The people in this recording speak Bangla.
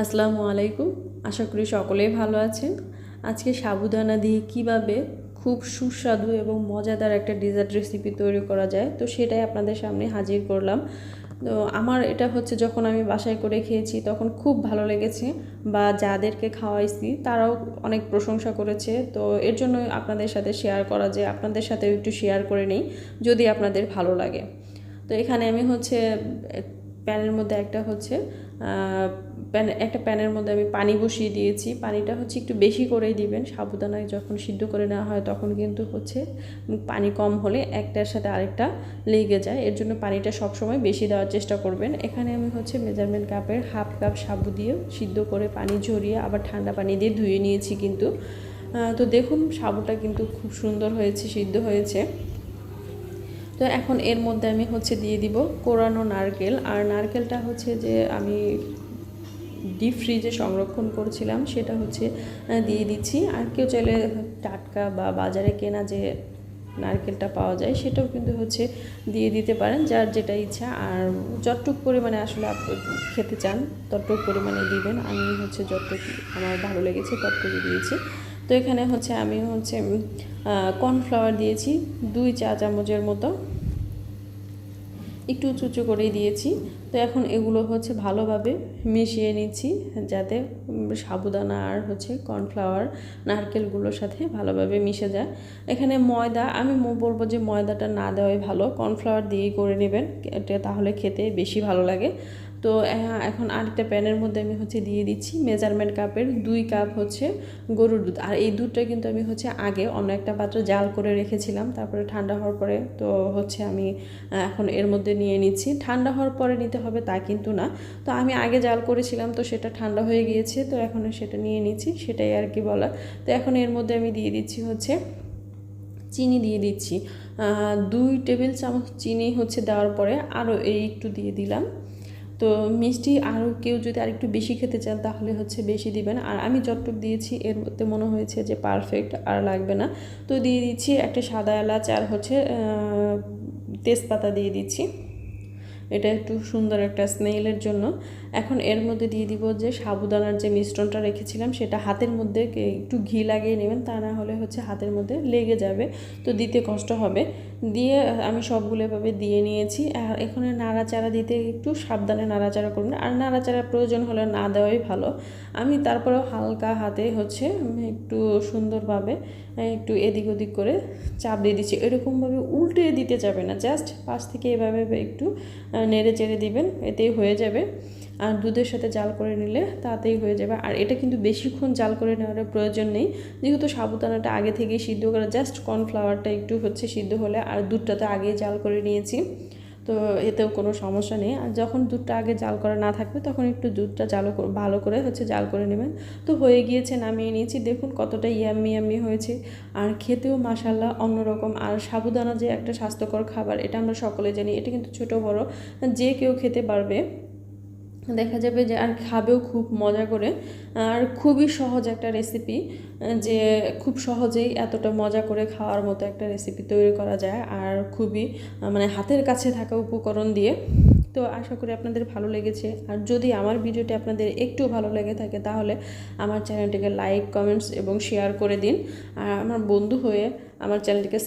আসসালামু আলাইকুম। আশা করি সকলেই ভালো আছেন। আজকে সাবুদানা দিয়ে কীভাবে খুব সুস্বাদু এবং মজাদার একটা ডেজার্ট রেসিপি তৈরি করা যায়, তো সেটাই আপনাদের সামনে হাজির করলাম। তো আমার এটা হচ্ছে যখন আমি বাসায় করে খেয়েছি, তখন খুব ভালো লেগেছে বা যাদেরকে খাওয়াইছি, তারাও অনেক প্রশংসা করেছে। তো এর জন্য আপনাদের সাথে শেয়ার করা যে আপনাদের সাথেও একটু শেয়ার করে নিই, যদি আপনাদের ভালো লাগে। তো এখানে আমি হচ্ছে, প্যানের মধ্যে একটা হচ্ছে প্যান, একটা প্যানের মধ্যে আমি পানি বসিয়ে দিয়েছি। পানিটা হচ্ছে একটু বেশি করেই দিবেন। সাবুদানায় যখন সিদ্ধ করে নেওয়া হয় তখন কিন্তু হচ্ছে পানি কম হলে একটার সাথে আরেকটা লেগে যায়। এর জন্য পানিটা সবসময় বেশি দেওয়ার চেষ্টা করবেন। এখানে আমি হচ্ছে মেজারমেন্ট কাপের হাফ কাপ সাবু দিয়ে সিদ্ধ করে পানি ঝরিয়ে আবার ঠান্ডা পানি দিয়ে ধুয়ে নিয়েছি কিন্তু। তো দেখুন সাবুটা কিন্তু খুব সুন্দর হয়েছে, সিদ্ধ হয়েছে। তো এখন এর মধ্যে আমি হচ্ছে দিয়ে দিব কোরানো নারকেল। আর নারকেলটা হচ্ছে যে আমি ডিপ ফ্রিজে সংরক্ষণ করছিলাম, সেটা হচ্ছে দিয়ে দিচ্ছি। আর কেউ চাইলে টাটকা বা বাজারে কেনা যে নারকেলটা পাওয়া যায়, সেটাও কিন্তু হচ্ছে দিয়ে দিতে পারেন, যার যেটা ইচ্ছা। আর যতটুক পরিমাণে আসলে আপনি খেতে চান, ততটুক পরিমাণে দিবেন। আমি হচ্ছে যতটুকু আমার ভালো লেগেছে, ততটুকু দিয়েছি। তো এখানে হচ্ছে আমি হচ্ছে কর্নফ্লাওয়ার দিয়েছি, দুই চা চামচের মতো। একটু উঁচু উঁচু করেই দিয়েছি। তো এখন এগুলো হচ্ছে ভালোভাবে মিশিয়ে নিচ্ছি যাতে সাবুদানা আর হচ্ছে কর্নফ্লাওয়ার, নারকেলগুলোর সাথে ভালোভাবে মিশে যায়। এখানে ময়দা, আমি বলব যে ময়দাটা না দেওয়াই ভালো। কর্নফ্লাওয়ার দিয়েই করে নেবেন এটা তাহলে খেতে বেশি ভালো লাগে। তো এখন আরেকটা প্যানের মধ্যে আমি হচ্ছে দিয়ে দিচ্ছি মেজারমেন্ট কাপের দুই কাপ হচ্ছে গরুর দুধ। আর এই দুধটা কিন্তু আমি হচ্ছে আগে অন্য একটা পাত্র জাল করে রেখেছিলাম, তারপরে ঠান্ডা হওয়ার পরে তো হচ্ছে আমি এখন এর মধ্যে নিয়ে নিচ্ছি। ঠান্ডা হওয়ার পরে নিতে হবে তা কিন্তু না। তো আমি আগে জাল করেছিলাম, তো সেটা ঠান্ডা হয়ে গিয়েছে, তো এখন সেটা নিয়ে নিচ্ছি, সেটাই আর কি বলা তো এখন এর মধ্যে আমি দিয়ে দিচ্ছি হচ্ছে চিনি দিয়ে দিচ্ছি। দুই টেবিল চামচ চিনি হচ্ছে দেওয়ার পরে আরও এই একটু দিয়ে দিলাম। তো মিষ্টি আরও কেউ যদি আর একটু বেশি খেতে চান, তাহলে হচ্ছে বেশি দিবেন। আর আমি যতটুকু দিয়েছি, এর মধ্যে মনে হয়েছে যে পারফেক্ট আর লাগবে না। তো দিয়ে দিচ্ছি একটা সাদা এলাচ আর হচ্ছে তেজপাতা দিয়ে দিচ্ছি। এটা একটু সুন্দর একটা স্মেলের জন্য। এখন এর মধ্যে দিয়ে দিব যে সাবুদানার যে মিশ্রণটা রেখেছিলাম, সেটা হাতের মধ্যে একটু ঘি লাগিয়ে নেবেন, তা না হলে হচ্ছে হাতের মধ্যে লেগে যাবে। তো দিতে কষ্ট হবে। দিয়ে আমি সবগুলো এভাবে দিয়ে নিয়েছি। আর এখানে নাড়াচাড়া দিতে একটু সাবধানে নাড়াচাড়া করবেন। আর নাড়াচাড়া প্রয়োজন হলে না দেওয়াই ভালো। আমি তারপরেও হালকা হাতে হচ্ছে একটু সুন্দরভাবে একটু এদিক ওদিক করে চাপ দিয়ে দিচ্ছি। এরকমভাবে উল্টে দিতে যাবে না। জাস্ট পাশ থেকে এভাবে একটু নেড়ে চেড়ে দিবেন, এতেই হয়ে যাবে। আর দুধের সাথে জাল করে নিলে তাতেই হয়ে যাবে। আর এটা কিন্তু বেশিক্ষণ জাল করে নেওয়ার প্রয়োজন নেই। যেহেতু সাবুদানাটা আগে থেকেই সিদ্ধ করা, জাস্ট কর্নফ্লাওয়ারটা একটু হচ্ছে সিদ্ধ হলে আর দুধটা তো আগেই জাল করে নিয়েছি। তো এতেও কোনো সমস্যা নেই। আর যখন দুধটা আগে জাল করা না থাকবে, তখন একটু দুধটা জাল ভালো করে হচ্ছে জাল করে নেবেন। তো হয়ে গিয়েছে, নামিয়ে নিয়েছি। দেখুন কতটা ইয়াম্মি ইয়াম্মি হয়েছে। আর খেতেও মাসাল্লাহ অন্যরকম। আর সাবুদানা যে একটা স্বাস্থ্যকর খাবার, এটা আমরা সকলে জানি। এটা কিন্তু ছোট বড়, যে কেউ খেতে পারবে। দেখা যাবে যে আর খাবেও খুব মজা করে, আর খুবই সহজ একটা রেসিপি যে খুব সহজেই এতটা মজা করে খাওয়ার মতো একটা রেসিপি তৈরি করা যায়, আর খুবই মানে হাতের কাছে থাকা উপকরণ দিয়ে। তো আশা করি আপনাদের ভালো লেগেছে, আর যদি আমার ভিডিওটি আপনাদের একটু ভালো লেগে থাকে তাহলে আমার চ্যানেলটিকে লাইক কমেন্টস এবং শেয়ার করে দিন, আর আমার বন্ধু হয়ে আমার চ্যানেলটিকে